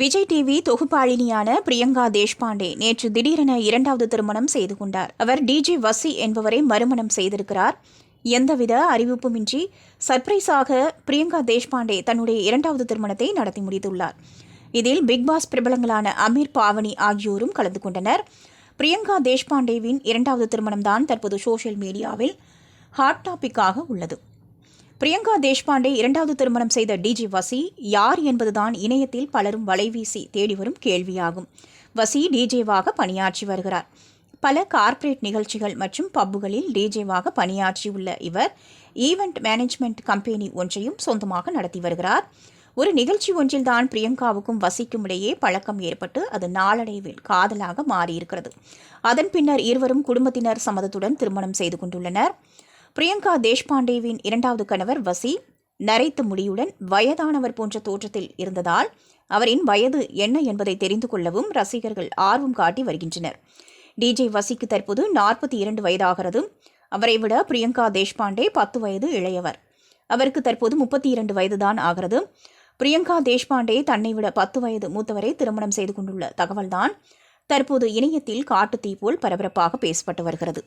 Vijay TV தொகுப்பாளினியான பிரியங்கா தேஷ்பாண்டே நேற்று திடீரென இரண்டாவது திருமணம் செய்து கொண்டார். அவர் டிஜி வசி என்பவரை மறுமணம் செய்திருக்கிறார். எந்தவித அறிவிப்புமின்றி சர்ப்ரைஸாக பிரியங்கா தேஷ்பாண்டே தன்னுடைய இரண்டாவது திருமணத்தை நடத்தி முடித்துள்ளார். இதில் பிக்பாஸ் பிரபலங்களான அமீர் பாவனி ஆகியோரும் கலந்து கொண்டனர். பிரியங்கா தேஷ்பாண்டேவின் இரண்டாவது திருமணம்தான் தற்போது சோஷியல் மீடியாவில் ஹாட் டாபிக்காக உள்ளது. பிரியங்கா தேஷ்பாண்டே இரண்டாவது திருமணம் செய்த டிஜி வசி யார் என்பதுதான் இணையத்தில் பலரும் வலைவீசி தேடி வரும் கேள்வியாகும். வசி டிஜேவாக பணியாற்றி வருகிறார். பல கார்ப்பரேட் நிகழ்ச்சிகள் மற்றும் பப்புகளில் டிஜேவாக பணியாற்றியுள்ள இவர் ஈவெண்ட் மேனேஜ்மெண்ட் கம்பெனி ஒன்றையும் சொந்தமாக நடத்தி வருகிறார். ஒரு நிகழ்ச்சி ஒன்றில்தான் பிரியங்காவுக்கும் வசிக்கும் இடையே பழக்கம் ஏற்பட்டு அது நாளடைவில் காதலாக மாறியிருக்கிறது. அதன் பின்னர் இருவரும் குடும்பத்தினர் சம்மதத்துடன் திருமணம் செய்து கொண்டுள்ளனர். பிரியங்கா தேஷ்பாண்டேவின் இரண்டாவது கணவர் வசி நரைத்த முடியுடன் வயதானவர் போன்ற தோற்றத்தில் இருந்ததால் அவரின் வயது என்ன என்பதை தெரிந்து கொள்ளவும் ரசிகர்கள் ஆர்வம் காட்டி வருகின்றனர். டிஜே வசிக்கு தற்போது நாற்பத்தி இரண்டு வயதாகிறது அவரை விட பிரியங்கா தேஷ்பாண்டே பத்து வயது இளையவர். அவருக்கு தற்போது முப்பத்தி இரண்டு வயதுதான் ஆகிறது. பிரியங்கா தேஷ்பாண்டே தன்னை விட பத்து வயது மூத்தவரை திருமணம் செய்து கொண்டுள்ள தகவல்தான் தற்போது இணையத்தில் காட்டுத்தீ போல் பரபரப்பாக பேசப்பட்டு வருகிறது.